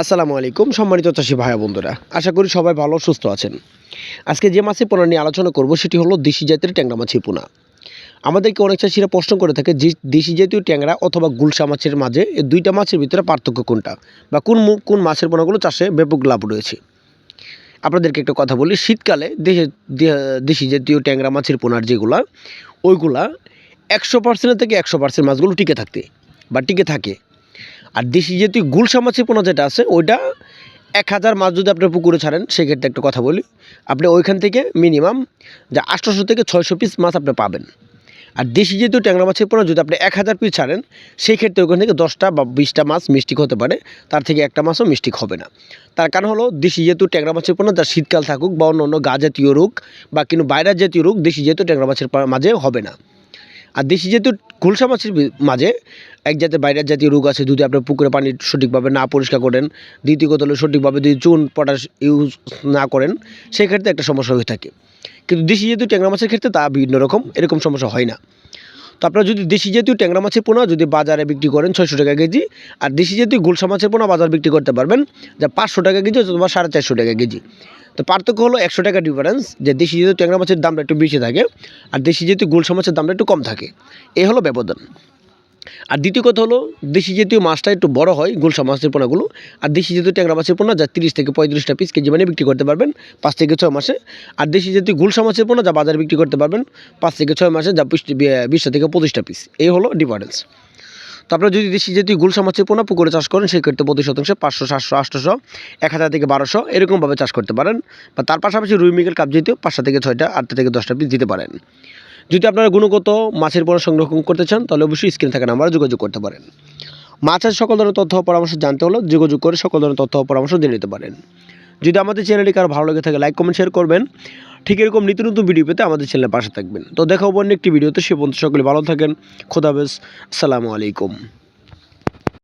আসসালামু আলাইকুম, সম্মানিত চাষি ভাই বন্ধুরা। আশা করি সবাই ভালো সুস্থ আছেন। আজকে যে মাছের পোনা নিয়ে আলোচনা করব, সেটি হলো দেশি জাতের ট্যাংরা মাছের পোনা। আমাদেরকে অনেক চাষিরা প্রশ্ন করে থাকে যে, দেশি জাতীয় ট্যাংরা অথবা গুলশা মাছের মাঝে এই দুইটা মাছের ভিতরে পার্থক্য কোনটা? বা কোন কোন মাছের পোনাগুলো চাষে ব্যাপক লাভ রয়েছে? আপনাদেরকে একটা কথা বলি, শীতকালে দেশে দেশি জাতীয় ট্যাংরা মাছের পোনার যেগুলা, ওইগুলা একশো পার্সেন্ট থেকে একশো পার্সেন্ট মাছগুলো টিকে থাকতে বা টিকে থাকে। আর দেশি জাতীয় গুলশা মাছের পোনা যেটা আছে, ওইটা এক হাজার মাছ যদি আপনি পুকুরে ছাড়েন, সেক্ষেত্রে একটা কথা বলি, আপনি ওইখান থেকে মিনিমাম যা আটশোশো থেকে ছয়শো পিস মাছ আপনি পাবেন। আর দেশি যেহেতু ট্যাংরা মাছের পোনা, যদি আপনি এক হাজার পিস ছাড়েন সেই ক্ষেত্রে ওখান থেকে দশটা বা বিশটা মাছ মিষ্টিক হতে পারে, তার থেকে একটা মাছও মিষ্টিক হবে না। তার কারণ হলো, দেশি যেহেতু ট্যাংরা মাছের পোনা যার শীতকাল থাকুক বা অন্য অন্য গা জাতীয় রোগ বা কিন্তু বাইরের জাতীয় রোগ, দেশি যেহেতু ট্যাংরা মাছের মাঝে হবে না। আর দেশি যেহেতু কুলসা মাছের মাঝে, এক জাতের বাইরের জাতীয় রোগ আছে, যদি আপনার পুকুরে পানি সঠিকভাবে না পরিষ্কার করেন, দ্বিতীয় কথা হলো সঠিকভাবে যদি চুন, পটাশ ইউজ না করেন, সেক্ষেত্রে একটা সমস্যা হয়ে থাকে। কিন্তু দেশি যেহেতু ট্যাংরা মাছের ক্ষেত্রে তা বিভিন্ন রকম, এরকম সমস্যা হয় না। তো আপনারা যদি দেশি জাতীয় ট্যাংরা মাছের পোনা যদি বাজারে বিক্রি করেন ছয়শো টাকা কেজি, আর দেশি জাতীয় গুলশা মাছের পোনা বাজার বিক্রি করতে পারবেন যা পাঁচশো টাকা কেজি অথবা সাড়ে চারশো টাকা কেজি। তো পার্থক্য হলো একশো টাকা ডিফারেন্স যে দেশি জাতীয় ট্যাংরা মাছের দামটা একটু বেশি থাকে, আর দেশি জাতীয় গুলশা মাছের দামটা একটু কম থাকে। এই হলো ব্যবধান। আর দ্বিতীয় কথা হলো, দেশি জাতীয় মাছটা একটু বড় হয় গুলশা মাছের পোনাগুলো। আর দেশি জাতীয় ট্যাংরা মাছের পোনা যা তিরিশ থেকে পঁয়ত্রিশটা পিস কেজি মানে বিক্রি করতে পারবেন পাঁচ থেকে ছয় মাসে। আর দেশি জাতীয় গুলশা মাছের পোনা যা বাজারে বিক্রি করতে পারবেন পাঁচ থেকে ছয় মাসে যা বিশ বিশটা থেকে পঁচিশটা পিস এই হলো ডিফারেন্স তো আপনারা যদি দেশি জাতীয় গুলশা মাছের পোনা পুকুরে চাষ করেন, সেক্ষেত্রে প্রতি শতাংশে পাঁচশো, সাতশো আটশোশো এক হাজার থেকে বারোশো এরকমভাবে চাষ করতে পারেন। বা তার পাশাপাশি রুই মিগেল কাপ জাতীয় পাঁচটা থেকে ছয়টা, আটটা থেকে দশটা পিস দিতে পারেন। যদি আপনারা গুণগত মাছের পরা সংরক্ষণ করতে চান, তাহলে অবশ্যই স্ক্রিনে থাকা নাম্বারে যোগাযোগ করতে পারেন। মাছের সকল ধরনের তথ্য পরামর্শ জানতে হলে যোগাযোগ করে সকল ধরনের তথ্য পরামর্শ দিয়ে নিতে পারেন। যদি আমাদের চ্যানেলটি কারও ভালো লেগে থাকে, লাইক, কমেন্ট, শেয়ার করবেন। ঠিক এরকম নিত্য নতুন ভিডিও পেতে আমাদের চ্যানেলের পাশে থাকবেন। তো দেখা অন্য একটি ভিডিওতে, সে বন্ধু সকলে ভালো থাকেন। খোদাবেস আসসালামু আলাইকুম।